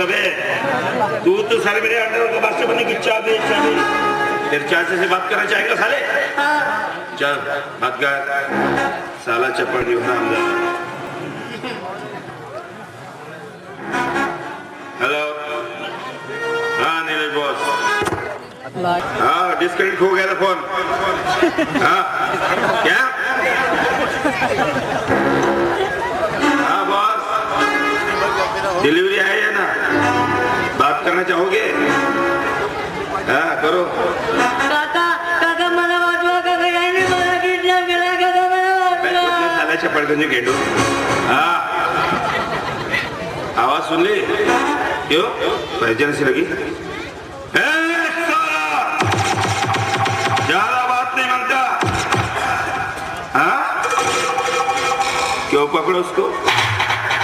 लगे तू तो साले मेरे अंडर का बादशाह बनने की इच्छा भी इच्छा भी तेरे चाचे से बात करना चाहेगा साले चल बात कर साला चपड़ नहीं होना अंदर हेलो हाँ नीरज बॉस हाँ डिस्कनेक्ट हो गया था फोन हाँ क्या होंगे हा करो काका पडकन घेतो हा आवाज सुनले यो पहचान सी लगी ज्यादा बात नहीं मांगता हाँ क्यों पकड़ो उसको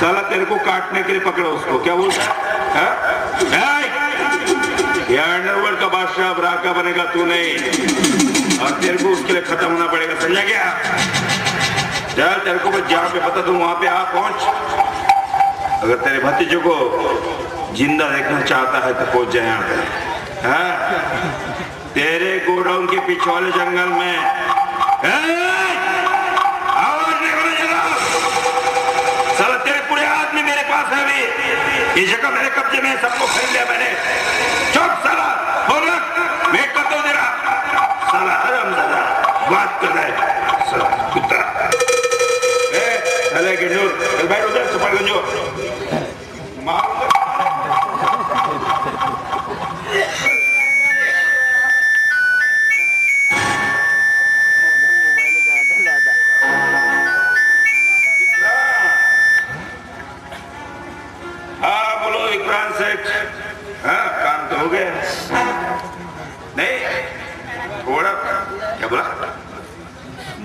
साला तेरे को काटने के लिए पकड़ो उसको क्या बोलता है अर्नवर का बादशाह अब राका बनेगा तू नहीं और तेरे को उसके लिए खत्म होना पड़ेगा समझा क्या चल तेरे को मैं जहाँ पे बता दू वहां पे आ पहुंच अगर तेरे भतीजे को जिंदा देखना चाहता है तो पहुंच जाए यहाँ पे हाँ? तेरे गोडाउन के पिछले जंगल में है? हाँ? पास है अभी ये जगह मेरे कब्जे में सबको खरीद लिया मैंने चौक सारा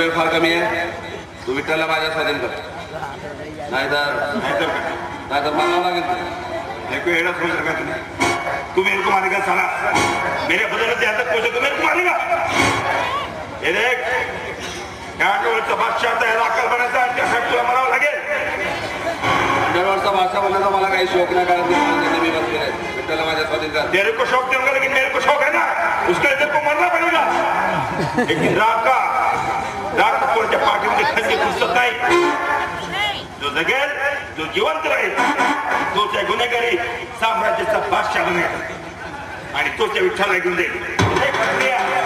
वेळ फार कमी है तू विठ्ठलला माझ्या स्वाधीन कर नाहीतर नाहीतर मला लागेल देखो एड़ा सोच रखा तुमने तू मेरे को मारेगा साला मेरे बदलत यहाँ तक पहुंचे तो मेरे को मारेगा ये देख यहाँ तो बादशाह तो अकल बनाता है साहब तुला मराव लागेल डरवरचा बादशाह बनण्याचा मला काही शौक ना नाही कारण भी बस बसले विठ्ठलला माझ्या स्वाधीन कर तेरे को शौक दूंगा लेकिन मेरे को शौक है ना उसका इधर को मरना पड़ेगा लेकिन राका दारू कोणच्या पाठीमध्ये खंदी पुसत नाही जो जगेल जो जिवंत राहील तोच्या गुन्हेगारी साम्राज्याचा बादशाह गुन्हेगार आणि तोच्या विठ्ठला घेऊन जाईल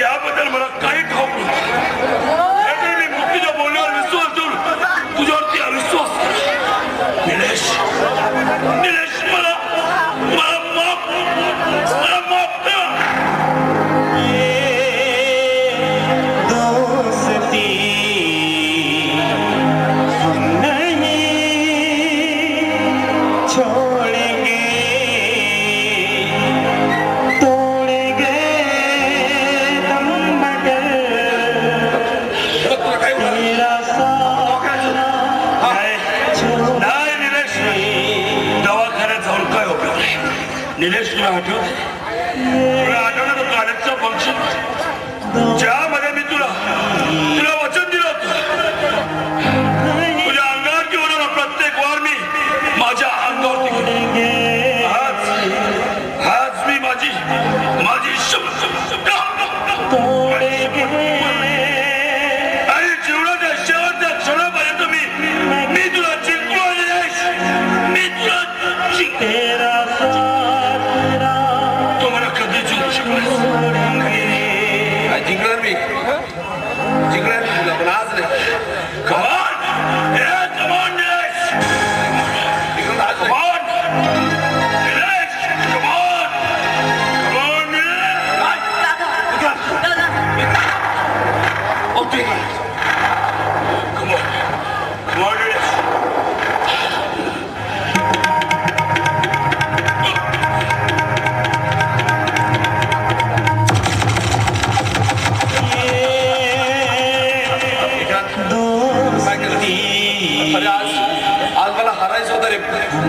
याबद्दल मला काही ठाऊक नाही मी तुझ्या बोलण्यावर विश्वास ठेवून तुझ्यावरती अविश्वास निलेश निलेश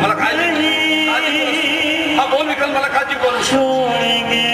ملک حاجی حاجی بولو کل ملک حاجی بولو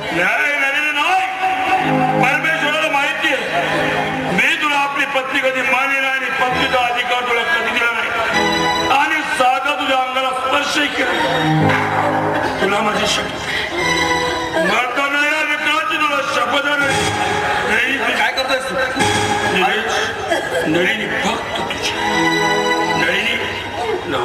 न्याय झालेलं नाही परमेश्वराला माहिती आहे मी तुला आपली पत्नी कधी मानली आणि पत्नीचा अधिकार तुला कधी दिला नाही आणि साधा तुझ्या अंगाला स्पर्श केला तुला माझी शक्ती मरताना या मित्राची तुला शपथ नाही काय करतोय नळीनी फक्त तुझी नळीनी ना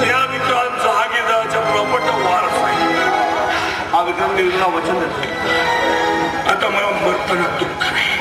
या विक्रम जहागीरदाराच्या प्रपट वारस आहे हा विक्रम वचन आता